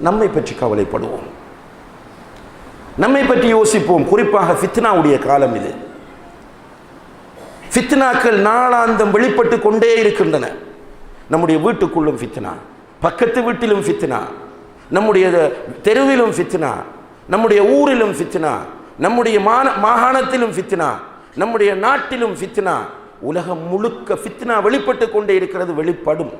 நம்மை பற்றி கவலைப்படுவோம். நம்மை பற்றி யோசிப்போம். குறிப்பாக ஃபித்னாவுடைய காலம் இது. ஃபித்னாக்கள் நாளாந்தம் வெளிப்பட்டு கொண்டே இருக்கின்றன. நம்முடைய வீட்டுக்குள்ளும் ஃபித்னா பக்கத்து வீட்டிலும் ஃபித்னா நம்முடைய தெருவிலும் ஃபித்னா நம்முடைய ஊரிலும் ஃபித்னா நம்முடைய மான மாகாணத்திலும் ஃபித்னா நம்முடைய நாட்டிலும் ஃபித்னா உலகம் முழுக்க ஃபித்னா வெளிப்பட்டு கொண்டே இருக்கிறது வெளிப்படும்.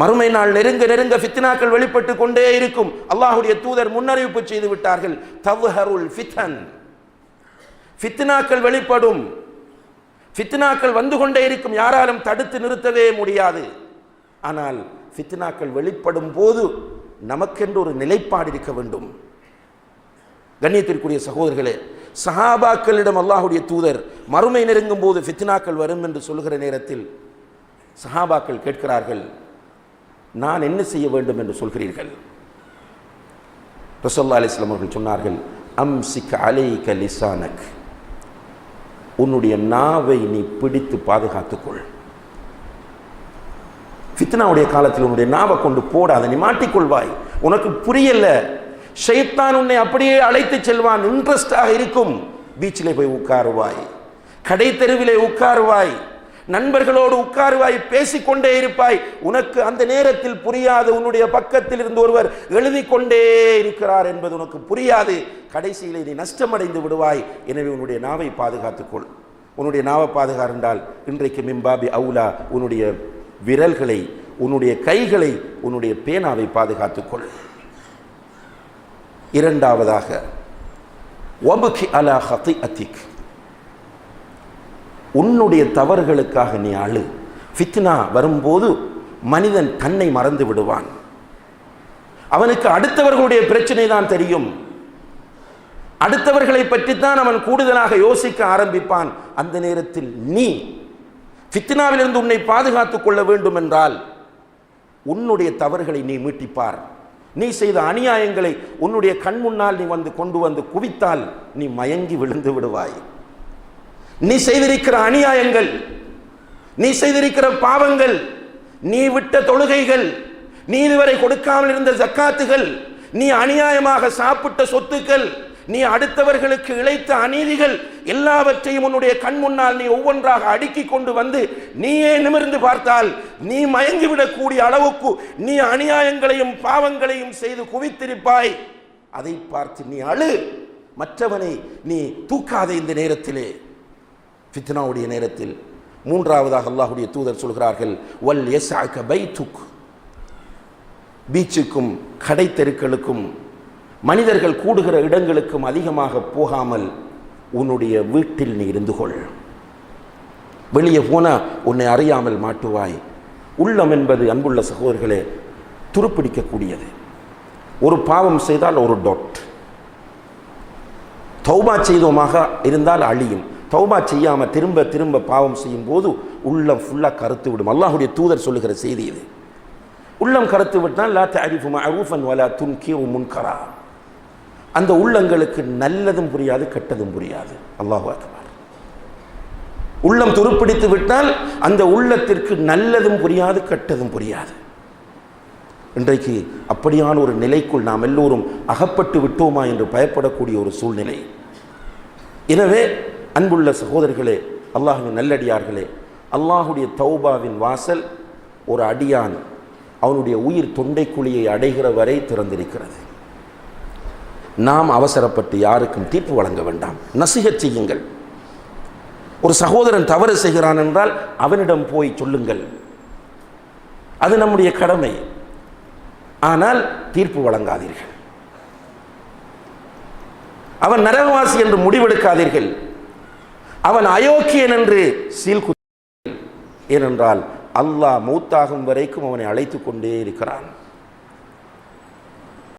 மறுமை நாள் நெருங்க நெருங்க ஃபித்னாக்கள் வெளிப்பட்டு கொண்டே இருக்கும். அல்லாஹுடைய தூதர் முன்னறிவிப்பு செய்து விட்டார்கள். தவ்ஹருல் ஃபித்தன் ஃபித்னாக்கள் வெளிப்படும். ஃபித்னாக்கள் வந்து கொண்டே இருக்கும். யாராலும் தடுத்து நிறுத்தவே முடியாது. ஆனால் ஃபித்னாக்கள் வெளிப்படும் போது நமக்கென்று ஒரு நிலைப்பாடு இருக்க வேண்டும். கண்ணியத்திற்குரிய சகோதரர்களே சஹாபாக்களிடம் அல்லாஹுடைய தூதர் மறுமை நெருங்கும் போது ஃபித்னாக்கள் வரும் என்று சொல்லுகிற நேரத்தில் சஹாபாக்கள் கேட்கிறார்கள். நான் என்ன செய்ய வேண்டும் என்று சொல்கிறீர்கள்? ரசல்லா அலிஸ்லாம் அவர்கள் சொன்னார்கள் அம்சிக் அலை கலிசானக் உன்னுடைய நாவை நீ பிடித்து பாதுகாத்துக்கொள். ஃபித்னாவுடைய காலத்தில் உன்னுடைய நாவை கொண்டு போடாத நீ மாட்டிக்கொள்வாய். உனக்கு புரியல. ஷைத்தான் உன்னை அப்படியே அழைத்து செல்வான் இன்ட்ரெஸ்டாக இருக்கும். பீச்சில் போய் உட்காருவாய். கடை தெருவிலே உட்காருவாய். நண்பர்களோடு உட்காருவாய் பேசிக்கொண்டே இருப்பாய். உனக்கு அந்த நேரத்தில் புரியாது உன்னுடைய பக்கத்தில் இருந்து ஒருவர் எழுதி கொண்டே இருக்கிறார் என்பது உனக்கு புரியாது. கடைசியில் நீ நஷ்டமடைந்து விடுவாய். எனவே உன்னுடைய நாவை பாதுகாத்துக்கொள். உன்னுடைய நாவை பாதுகாருண்டால் இன்றைக்கு மிம்பாபி அவுலா உன்னுடைய விரல்களை உன்னுடைய கைகளை உன்னுடைய பேனாவை பாதுகாத்துக்கொள். இரண்டாவதாக ஒபுகி அலா ஹத்தி அத்திக் உன்னுடைய தவறுகளுக்காக நீ அழு. ஃபித்னா வரும்போது மனிதன் தன்னை மறந்து விடுவான். அவனுக்கு அடுத்தவர்களுடைய பிரச்சனை தான் தெரியும். அடுத்தவர்களை பற்றித்தான் அவன் கூடுதலாக யோசிக்க ஆரம்பிப்பான். அந்த நேரத்தில் நீ ஃபித்னாவிலிருந்து உன்னை பாதுகாத்துக் கொள்ள வேண்டும் என்றால் உன்னுடைய தவறுகளை நீ மீட்டிப்பார். நீ செய்த அநியாயங்களை உன்னுடைய கண் முன்னால் நீ வந்து கொண்டு வந்து குவித்தால் நீ மயங்கி விழுந்து விடுவாய். நீ செய்திருக்கிற அநியாயங்கள் நீ செய்திருக்கிற பாவங்கள் நீ விட்ட தொழுகைகள் நீ இதுவரை கொடுக்காமல் இருந்த ஜக்காத்துகள் நீ அநியாயமாக சாப்பிட்ட சொத்துக்கள் நீ அடுத்தவர்களுக்கு இழைத்த அநீதிகள் எல்லாவற்றையும் உன்னுடைய கண் முன்னால் நீ ஒவ்வொன்றாக அடுக்கி கொண்டு வந்து நீயே நிமிர்ந்து பார்த்தால் நீ மயங்கிவிடக்கூடிய அளவுக்கு நீ அநியாயங்களையும் பாவங்களையும் செய்து குவித்திருப்பாய். அதை பார்த்து நீ அழு. மற்றவனை நீ தூக்காத இந்த நேரத்திலே. ஃபித்னாவுடைய நேரத்தில் மூன்றாவதாக அல்லாஹுடைய தூதர் சொல்கிறார்கள் வல் எஸ் அக பை துக் பீச்சுக்கும் கடை தெருக்களுக்கும் மனிதர்கள் கூடுகிற இடங்களுக்கும் அதிகமாக போகாமல் உன்னுடைய வீட்டில் நீ இருந்து கொள். வெளியே போனால் உன்னை அறியாமல் மாட்டுவாய். உள்ளம் என்பது அன்புள்ள சகோதரர்களே துருப்பிடிக்கக்கூடியது. ஒரு பாவம் செய்தால் ஒரு டொட். தௌபா செய்தோமாக இருந்தால் அழியும். தௌபா செய்யாமல் திரும்ப திரும்ப பாவம் செய்யும் போது உள்ளம் ஃபுல்லாக கருத்து விடும். அல்லாஹுடைய தூதர் சொல்லுகிற செய்தி இது. உள்ளம் கருத்து விட்டால் லா தரிஃபு அரூஃபன் வலா துன்கிரு முன்கரா. அந்த உள்ளங்களுக்கு நல்லதும் புரியாது கெட்டதும் புரியாது. அல்லாஹு அக்பர். உள்ளம் துருப்பிடித்து விட்டால் அந்த உள்ளத்திற்கு நல்லதும் புரியாது கெட்டதும் புரியாது. இன்றைக்கு அப்படியான ஒரு நிலைக்குள் நாம் எல்லோரும் அகப்பட்டு விட்டோமா என்று பயப்படக்கூடிய ஒரு சூழ்நிலை. எனவே அன்புள்ள சகோதரிகளே அல்லாஹின் நல்லடியார்களே அல்லாஹுடைய தௌபாவின் வாசல் ஒரு அடியான் அவனுடைய உயிர் தொண்டைக்குழியை அடைகிற வரை திறந்திருக்கிறது. நாம் அவசரப்பட்டு யாருக்கும் தீர்ப்பு வழங்க வேண்டாம். நசிகச் செய்யுங்கள். ஒரு சகோதரன் தவறு செய்கிறான் என்றால் அவனிடம் போய் சொல்லுங்கள். அது நம்முடைய கடமை. ஆனால் தீர்ப்பு வழங்காதீர்கள். அவன் நரகவாசி என்று முடிவெடுக்காதீர்கள். அவன் அயோக்கியன் என்று சீல் ஏனென்றால் அல்லாஹ் மூத்தாகும் வரைக்கும் அவனை அழைத்து கொண்டே இருக்கிறான்.